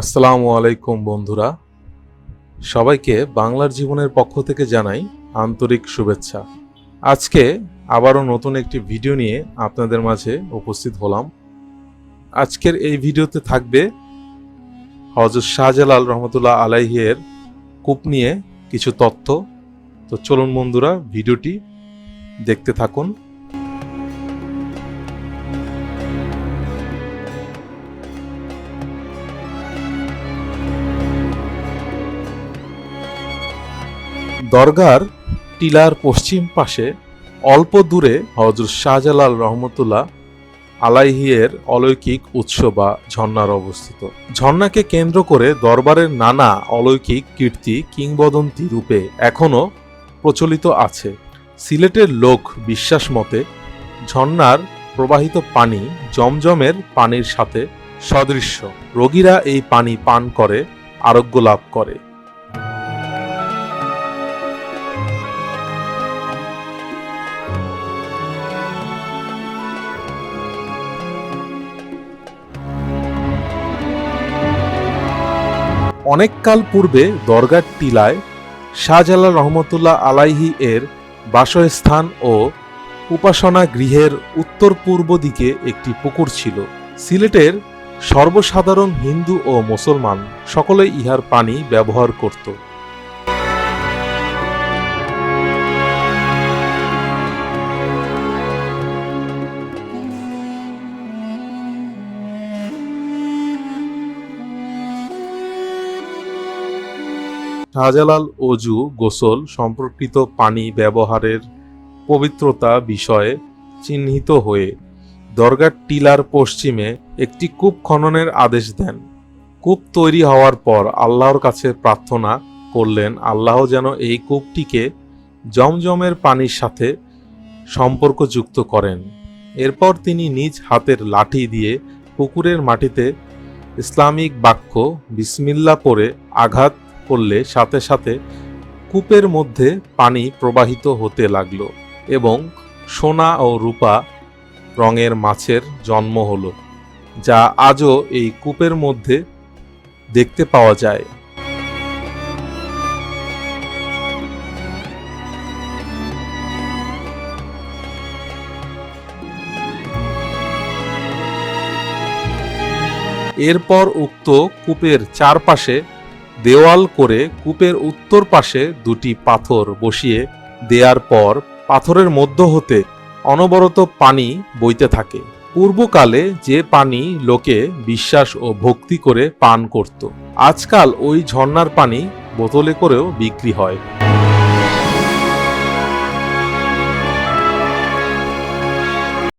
আসসালামু আলাইকুম বন্ধুরা। সবাইকে বাংলার জীবনের পক্ষ থেকে জানাই আন্তরিক শুভেচ্ছা। আজকে আবারও নতুন একটি ভিডিও নিয়ে আপনাদের মাঝে উপস্থিত হলাম। আজকের এই ভিডিওতে থাকবে হজরত শাহজালাল রহমতুল্লাহ আলাইহের কূপ নিয়ে কিছু তথ্য। তো চলুন বন্ধুরা, ভিডিওটি দেখতে থাকুন। দরগার টিলার পশ্চিম পাশে অল্প দূরে হজরত শাহজালাল রহমতুল্লাহ আলাইহিয়ের অলৌকিক উৎস বা ঝর্ণার অবস্থিত। ঝর্ণাকে কেন্দ্র করে দরবারের নানা অলৌকিক কীর্তি কিংবদন্তি রূপে এখনও প্রচলিত আছে। সিলেটের লোক বিশ্বাস মতে, ঝর্ণার প্রবাহিত পানি জমজমের পানির সাথে সদৃশ্য। রোগীরা এই পানি পান করে, আরোগ্য লাভ করে। অনেককাল পূর্বে দরগার টিলায় শাহজালাল রহমতুল্লাহ আলাইহি এর বাসস্থান ও উপাসনা গৃহের উত্তর পূর্ব দিকে একটি পুকুর ছিল। সিলেটের সর্বসাধারণ হিন্দু ও মুসলমান সকলে ইহার পানি ব্যবহার করত। শাহজালাল অজু গোসল সম্পর্কিত পানি ব্যবহারের পবিত্রতা বিষয়ে চিহ্নিত হয়ে দরগার টিলার পশ্চিমে একটি কূপ খননের আদেশ দেন। কূপ তৈরি হওয়ার পর আল্লাহর কাছে প্রার্থনা করলেন, আল্লাহ যেন এই কূপটিকে জমজমের পানির সাথে সম্পর্কযুক্ত করেন। এরপর তিনি নিজ হাতের লাঠি দিয়ে পুকুরের মাটিতে ইসলামিক বাক্য বিসমিল্লা পরে আঘাত করলে সাথে সাথে কূপের মধ্যে পানি প্রবাহিত হতে লাগল এবং সোনা ও রূপা রঙের মাছের জন্ম হলো, যা আজও এই কূপের মধ্যে দেখতে পাওয়া যায়। এরপর উক্ত কূপের চারপাশে দেওয়াল করে কূপের উত্তর পাশে দুটি পাথর বসিয়ে দেয়ার পর পাথরের মধ্য হতে অনবরত পানি বইতে থাকে। পূর্বকালে যে পানি লোকে বিশ্বাস ও ভক্তি করে পান করত, আজকাল ওই ঝর্ণার পানি বোতলে করেও বিক্রি হয়।